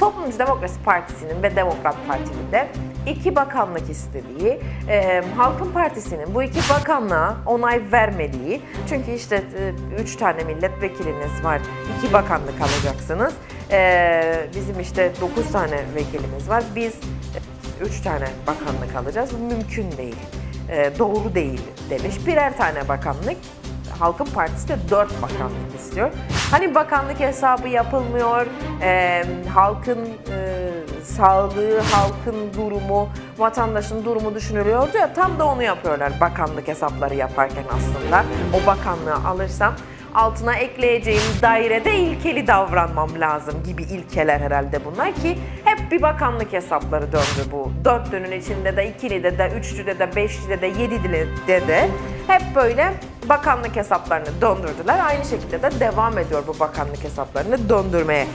Toplumcu Demokrasi Partisi'nin ve Demokrat Parti'nin de iki bakanlık istediği, e, Halkın Partisi'nin bu iki bakanlığa onay vermediği, çünkü işte e, üç tane milletvekiliniz var, iki bakanlık alacaksınız. E, bizim işte dokuz tane vekilimiz var, biz e, üç tane bakanlık alacağız. Mümkün değil, e, doğru değil demiş. Birer tane bakanlık, Halkın Partisi de dört bakanlık istiyor. Hani bakanlık hesabı yapılmıyor, e, halkın e, sağlığı, halkın durumu, vatandaşın durumu düşünülüyordu ya tam da onu yapıyorlar bakanlık hesapları yaparken aslında. O bakanlığı alırsam altına ekleyeceğim dairede ilkeli davranmam lazım gibi ilkeler herhalde bunlar ki hep bir bakanlık hesapları döndü bu. Dörtlünün içinde de, ikilide de, üçlüde de, beşlide de, yedilide de hep böyle bakanlık hesaplarını döndürdüler. Aynı şekilde de devam ediyor bu bakanlık hesaplarını döndürmeye.